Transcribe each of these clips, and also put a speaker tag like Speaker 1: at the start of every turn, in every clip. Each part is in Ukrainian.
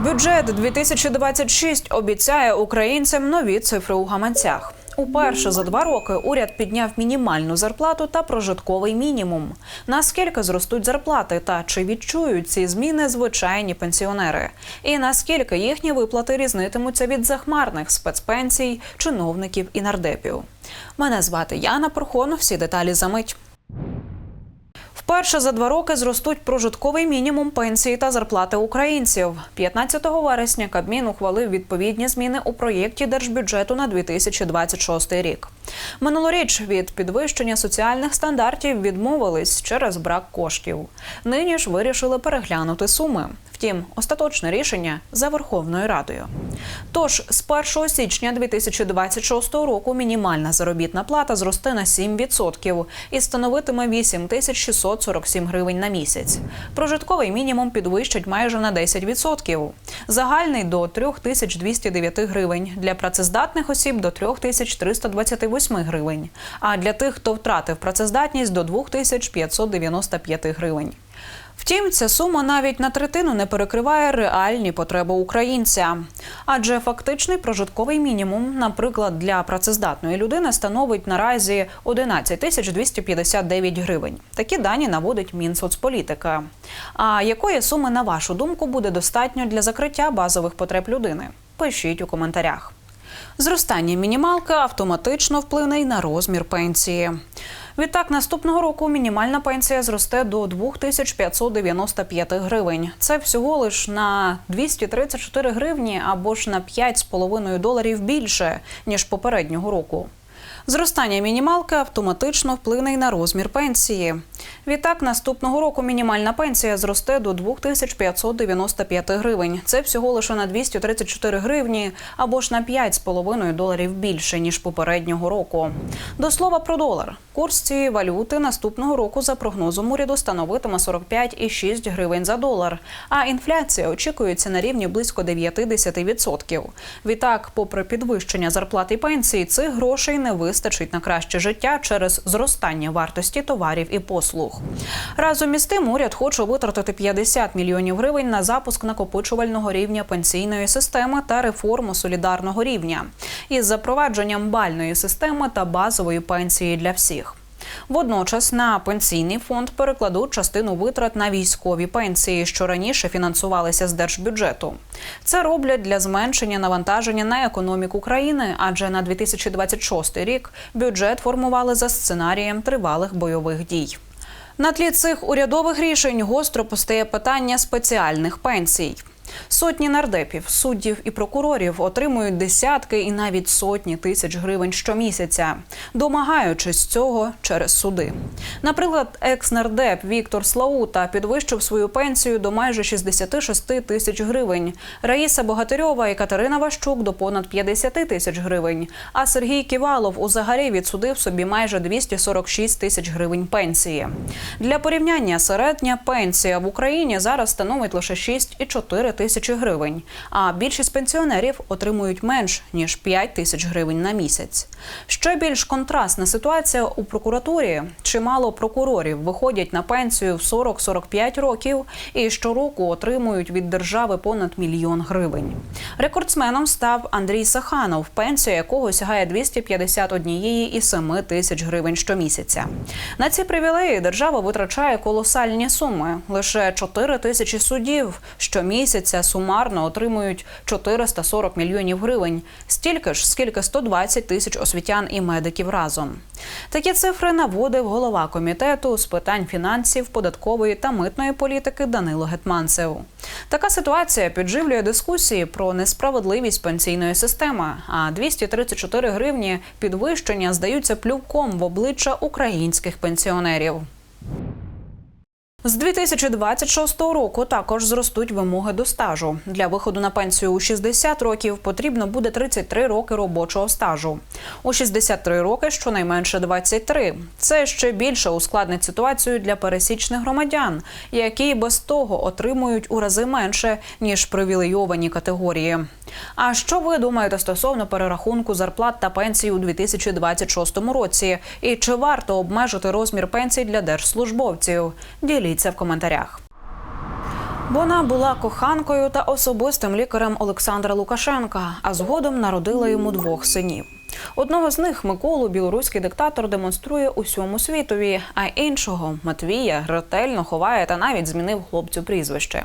Speaker 1: Бюджет 2026 обіцяє українцям нові цифри у гаманцях. Уперше за два роки уряд підняв мінімальну зарплату та прожитковий мінімум. Наскільки зростуть зарплати та чи відчують ці зміни звичайні пенсіонери? І наскільки їхні виплати різнитимуться від захмарних спецпенсій, чиновників і нардепів? Мене звати Яна Прохон. Всі деталі за мить. Вперше за два роки зростуть прожитковий мінімум пенсії та зарплати українців. 15 вересня Кабмін ухвалив відповідні зміни у проєкті держбюджету на 2026 рік. Минулоріч від підвищення соціальних стандартів відмовились через брак коштів. Нині ж вирішили переглянути суми. Втім, остаточне рішення за Верховною Радою. Тож з 1 січня 2026 року мінімальна заробітна плата зросте на 7% і становитиме 8 тисяч 647 гривень на місяць. Прожитковий мінімум підвищать майже на 10%. Загальний до 3209 гривень. Для працездатних осіб до 3328 гривень. А для тих, хто втратив працездатність до 2595 гривень. Втім, ця сума навіть на третину не перекриває реальні потреби українця. Адже фактичний прожитковий мінімум, наприклад, для працездатної людини становить наразі 11 тисяч 259 гривень. Такі дані наводить Мінсоцполітика. А якої суми, на вашу думку, буде достатньо для закриття базових потреб людини? Пишіть у коментарях. Зростання мінімалки автоматично вплине й на розмір пенсії. Відтак, наступного року мінімальна пенсія зросте до 2595 гривень. Це всього лиш на 234 гривні або ж на 5,5 доларів більше ніж попереднього року. Зростання мінімалки автоматично вплине й на розмір пенсії. Відтак, наступного року мінімальна пенсія зросте до 2595 гривень. Це всього лише на 234 гривні або ж на 5,5 доларів більше ніж попереднього року. До слова про долар. Курс цієї валюти наступного року за прогнозом уряду становитиме 45,6 гривень за долар. А інфляція очікується на рівні близько 90%. Відтак, попри підвищення зарплат і пенсій, цих грошей не вистачить на краще життя через зростання вартості товарів і послуг. Разом із тим, уряд хоче витратити 50 мільйонів гривень на запуск накопичувального рівня пенсійної системи та реформу солідарного рівня із запровадженням бальної системи та базової пенсії для всіх. Водночас на пенсійний фонд перекладуть частину витрат на військові пенсії, що раніше фінансувалися з держбюджету. Це роблять для зменшення навантаження на економіку країни, адже на 2026 рік бюджет формували за сценарієм тривалих бойових дій. На тлі цих урядових рішень гостро постає питання спеціальних пенсій. Сотні нардепів, суддів і прокурорів отримують десятки і навіть сотні тисяч гривень щомісяця, домагаючись цього через суди. Наприклад, екс-нардеп Віктор Слаута підвищив свою пенсію до майже 66 тисяч гривень. Раїса Богатирьова і Катерина Ващук до понад 50 тисяч гривень. А Сергій Ківалов узагалі відсудив собі майже 246 тисяч гривень пенсії. Для порівняння середня пенсія в Україні зараз становить лише 6,4 тисячі гривень. А більшість пенсіонерів отримують менш ніж 5 тисяч гривень на місяць. Ще більш контрастна ситуація у прокуратурі. Чимало прокурорів виходять на пенсію в 40-45 років і щороку отримують від держави понад мільйон гривень. Рекордсменом став Андрій Саханов, пенсія якого сягає 251,7 тисяч гривень щомісяця. На ці привілеї держава витрачає колосальні суми. Лише 4 тисячі суддів щомісяця сумарно отримують 440 мільйонів гривень, стільки ж, скільки 120 тисяч освітян і медиків разом. Такі цифри наводив голова комітету з питань фінансів, податкової та митної політики Данило Гетманцев. Така ситуація підживлює дискусії про несправедливість пенсійної системи. А 234 гривні підвищення здаються плювком в обличчя українських пенсіонерів. З 2026 року також зростуть вимоги до стажу. Для виходу на пенсію у 60 років потрібно буде 33 роки робочого стажу. У 63 роки щонайменше 23. Це ще більше ускладнить ситуацію для пересічних громадян, які без того отримують у рази менше ніж привілейовані категорії. А що ви думаєте стосовно перерахунку зарплат та пенсій у 2026 році? І чи варто обмежити розмір пенсій для держслужбовців? Діліться в коментарях. Вона була коханкою та особистим лікарем Олександра Лукашенка, а згодом народила йому двох синів. Одного з них Миколу білоруський диктатор демонструє усьому світові, а іншого Матвія ретельно ховає та навіть змінив хлопцю прізвище.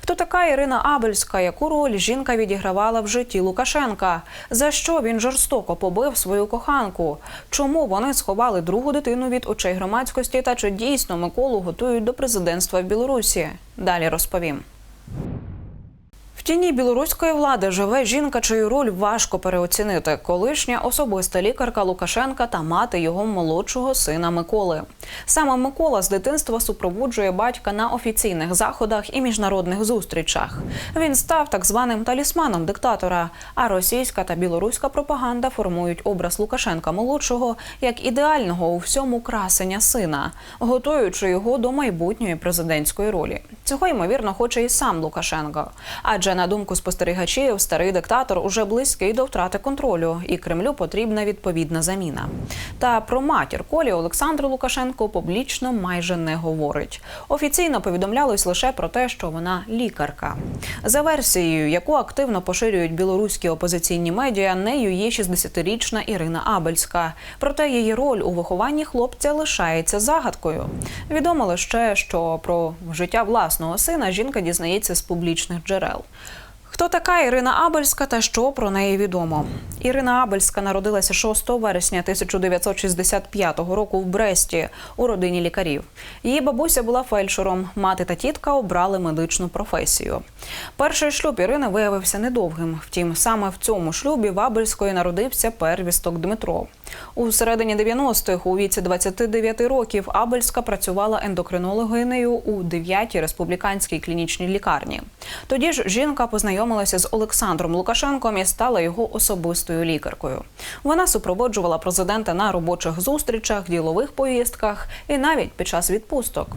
Speaker 1: Хто така Ірина Абельська? Яку роль жінка відігравала в житті Лукашенка? За що він жорстоко побив свою коханку? Чому вони сховали другу дитину від очей громадськості? Та чи дійсно Миколу готують до президентства в Білорусі? Далі розповім. Тіні білоруської влади живе жінка, чию роль важко переоцінити. Колишня особиста лікарка Лукашенка та мати його молодшого сина Миколи. Саме Микола з дитинства супроводжує батька на офіційних заходах і міжнародних зустрічах. Він став так званим талісманом диктатора. А російська та білоруська пропаганда формують образ Лукашенка молодшого як ідеального у всьому красення сина, готуючи його до майбутньої президентської ролі. Цього ймовірно хоче і сам Лукашенко. Адже на думку спостерігачів, старий диктатор уже близький до втрати контролю, і Кремлю потрібна відповідна заміна. Та про матір Колі Олександр Лукашенко публічно майже не говорить. Офіційно повідомлялось лише про те, що вона лікарка. За версією, яку активно поширюють білоруські опозиційні медіа, нею є 60-річна Ірина Абельська. Проте її роль у вихованні хлопця лишається загадкою. Відомо лише, що про життя власного сина жінка дізнається з публічних джерел. Хто така Ірина Абельська та що про неї відомо? Ірина Абельська народилася 6 вересня 1965 року в Бресті у родині лікарів. Її бабуся була фельдшером. Мати та тітка обрали медичну професію. Перший шлюб Ірини виявився недовгим. Втім, саме в цьому шлюбі в Абельської народився первісток Дмитро. У середині 90-х, у віці 29 років, Абельська працювала ендокринологинею у 9-й республіканській клінічній лікарні. Тоді ж жінка познайомилася з Олександром Лукашенком і стала його особистою лікаркою. Вона супроводжувала президента на робочих зустрічах, ділових поїздках і навіть під час відпусток.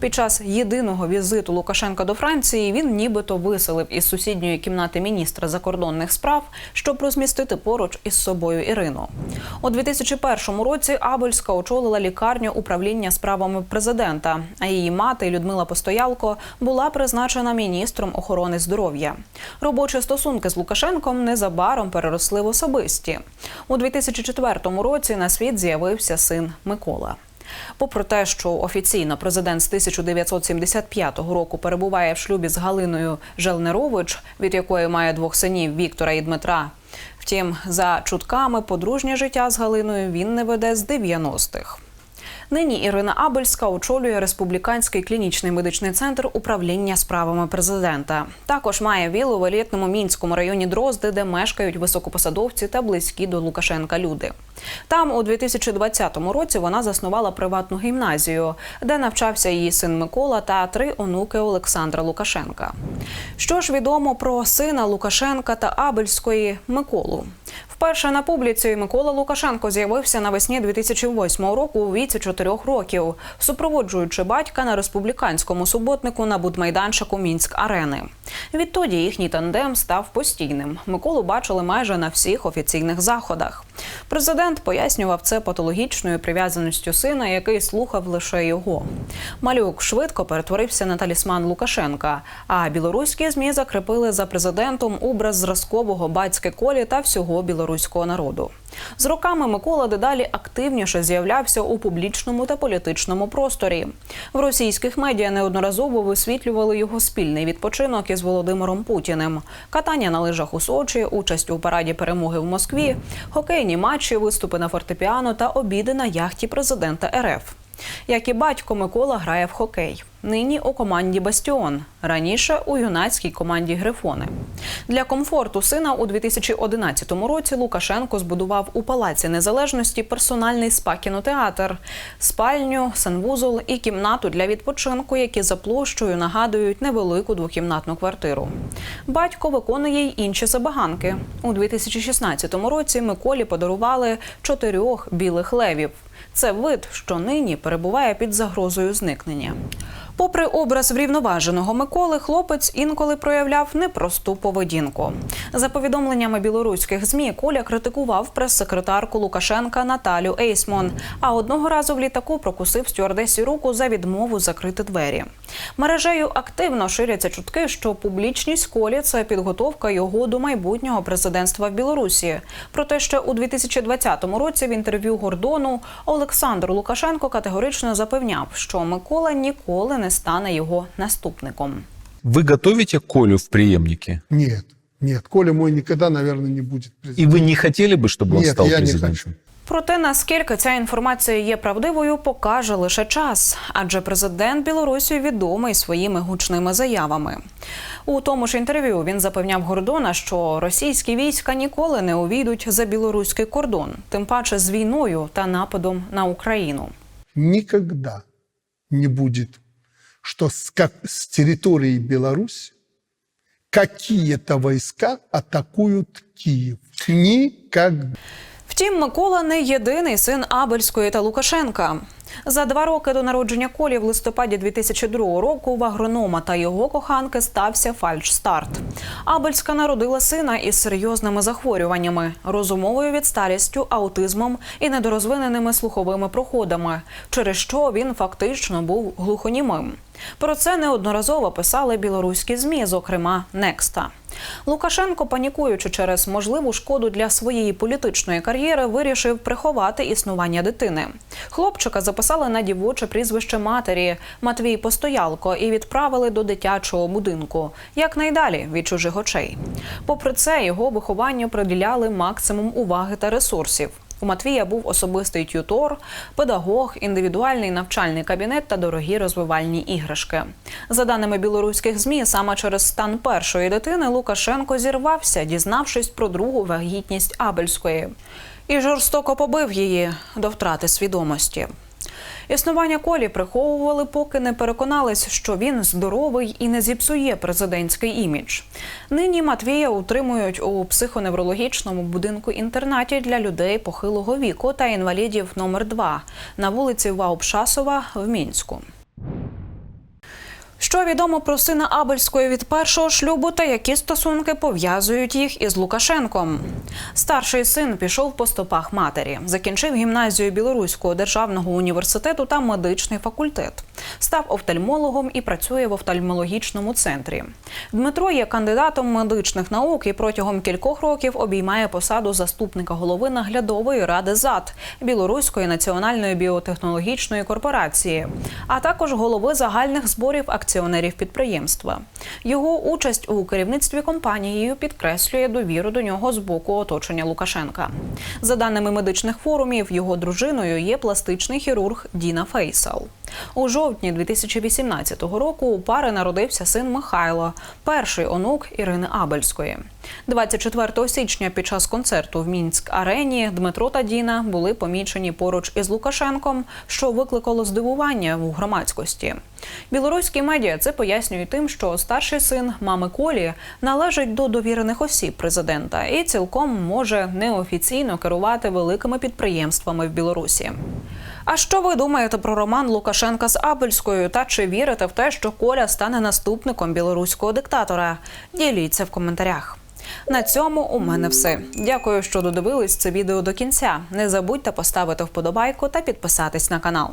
Speaker 1: Під час єдиного візиту Лукашенка до Франції він нібито виселив із сусідньої кімнати міністра закордонних справ, щоб розмістити поруч із собою Ірину. У 2001 році Абельська очолила лікарню управління справами президента. А її мати Людмила Постоялко була призначена міністром охорони здоров'я. Робочі стосунки з Лукашенком незабаром переросли в особисті. У 2004 році на світ з'явився син Микола. Попри те, що офіційно президент з 1975 року перебуває в шлюбі з Галиною Желнерович, від якої має двох синів Віктора і Дмитра. Втім, за чутками подружнє життя з Галиною він не веде з 90-х. Нині Ірина Абельська очолює республіканський клінічний медичний центр управління справами президента. Також має вілу в елітному мінському районі Дрозди, де мешкають високопосадовці та близькі до Лукашенка люди. Там у 2020 році вона заснувала приватну гімназію, де навчався її син Микола та три онуки Олександра Лукашенка. Що ж відомо про сина Лукашенка та Абельської Миколу? Вперше на публіці Микола Лукашенко з'явився навесні 2008 року у віці 4 років, супроводжуючи батька на республіканському суботнику на будмайданчику Мінськ арени. Відтоді їхній тандем став постійним. Миколу бачили майже на всіх офіційних заходах. Президент пояснював це патологічною прив'язаністю сина, який слухав лише його. Малюк швидко перетворився на талісман Лукашенка. А білоруські змі закріпили за президентом образ зразкового батьки колі та всього білоруського народу. З роками Микола дедалі активніше з'являвся у публічному та політичному просторі. В російських медіа неодноразово висвітлювали його спільний відпочинок із Володимиром Путіним, катання на лижах у Сочі, участь у параді перемоги в Москві, хокейні матчі, виступи на фортепіано та обіди на яхті президента РФ. Як і батько Микола грає в хокей. Нині у команді Бастіон, раніше у юнацькій команді Грифони. Для комфорту сина у 2011 році Лукашенко збудував у Палаці Незалежності персональний спа-кінотеатр, спальню, санвузол і кімнату для відпочинку, які за площею нагадують невелику двокімнатну квартиру. Батько виконує й інші забаганки. У 2016 році Миколі подарували чотирьох білих левів. Це вид, що нині перебуває під загрозою зникнення. Попри образ врівноваженого Миколи, хлопець інколи проявляв непросту поведінку. За повідомленнями білоруських змі, Коля критикував прес-секретарку Лукашенка Наталю Ейсмон. А одного разу в літаку прокусив стюардесі руку за відмову закрити двері. Мережею активно ширяться чутки, що публічність Колі це підготовка його до майбутнього президентства в Білорусі. Проте ще у 2020 році в інтерв'ю Гордону Олександр Лукашенко категорично запевняв, що Микола ніколи не стане його наступником.
Speaker 2: Вы готовите Колю в преемнике?
Speaker 3: Нет, нет, Коля мой никогда, наверное, не будет
Speaker 2: И
Speaker 3: президентом.
Speaker 2: вы не хотели бы, чтобы он
Speaker 3: Нет,
Speaker 2: стал
Speaker 3: я не
Speaker 2: президентом?
Speaker 3: хочу.
Speaker 1: Проте наскільки ця інформація є правдивою, покаже лише час, адже президент Білорусі відомий своїми гучними заявами. У тому ж інтерв'ю він запевняв Гордона, що російські війська ніколи не увійдуть за білоруський кордон, тим паче з війною та нападом на Україну.
Speaker 3: Никогда не будет, что с, как, с территории Беларуси какие-то войска атакуют Киев. Никогда.
Speaker 1: Втім, Микола не єдиний син Абельської та Лукашенка. За два роки до народження Колі в листопаді 2002 року в агронома та його коханки стався фальшстарт. Абельська народила сина із серйозними захворюваннями, розумовою відсталістю, аутизмом і недорозвиненими слуховими проходами, через що він фактично був глухонімим. Про це неодноразово писали білоруські змі, зокрема Некста. Лукашенко, панікуючи через можливу шкоду для своєї політичної кар'єри, вирішив приховати існування дитини. Хлопчика записали на дівоче прізвище матері Матвій Постоялко і відправили до дитячого будинку якнайдалі від чужих очей. Попри це, його вихованню приділяли максимум уваги та ресурсів. У Матвія був особистий тютор, педагог, індивідуальний навчальний кабінет та дорогі розвивальні іграшки. За даними білоруських змі, саме через стан першої дитини Лукашенко зірвався, дізнавшись про другу вагітність Абельської, і жорстоко побив її до втрати свідомості. Існування колі приховували, поки не переконались, що він здоровий і не зіпсує президентський імідж. Нині Матвія утримують у психоневрологічному будинку інтернаті для людей похилого віку та інвалідів номер 2 на вулиці Ваупшасова в Мінську. Що відомо про сина Абельської від першого шлюбу та які стосунки пов'язують їх із Лукашенком? Старший син пішов по стопах матері, закінчив гімназію Білоруського державного університету та медичний факультет. Став офтальмологом і працює в офтальмологічному центрі. Дмитро є кандидатом медичних наук і протягом кількох років обіймає посаду заступника голови наглядової ради ЗАД Білоруської національної біотехнологічної корпорації, а також голови загальних зборів акціонерів підприємства. Його участь у керівництві компанією підкреслює довіру до нього з боку оточення Лукашенка. За даними медичних форумів, його дружиною є пластичний хірург Діна Фейсал. У жовтні 2018 року у пари народився син Михайло, перший онук Ірини Абельської. 24 січня під час концерту в Мінськ арені Дмитро та Діна були помічені поруч із Лукашенком, що викликало здивування у громадськості. Білоруські медіа це пояснюють тим, що старший син мами Колі належить до довірених осіб президента і цілком може неофіційно керувати великими підприємствами в Білорусі. А що ви думаєте про роман Лукашенка з Абельською? Та чи вірите в те, що Коля стане наступником білоруського диктатора? Діліться в коментарях. На цьому у мене все. Дякую, що додивились це відео до кінця. Не забудьте поставити вподобайку та підписатись на канал.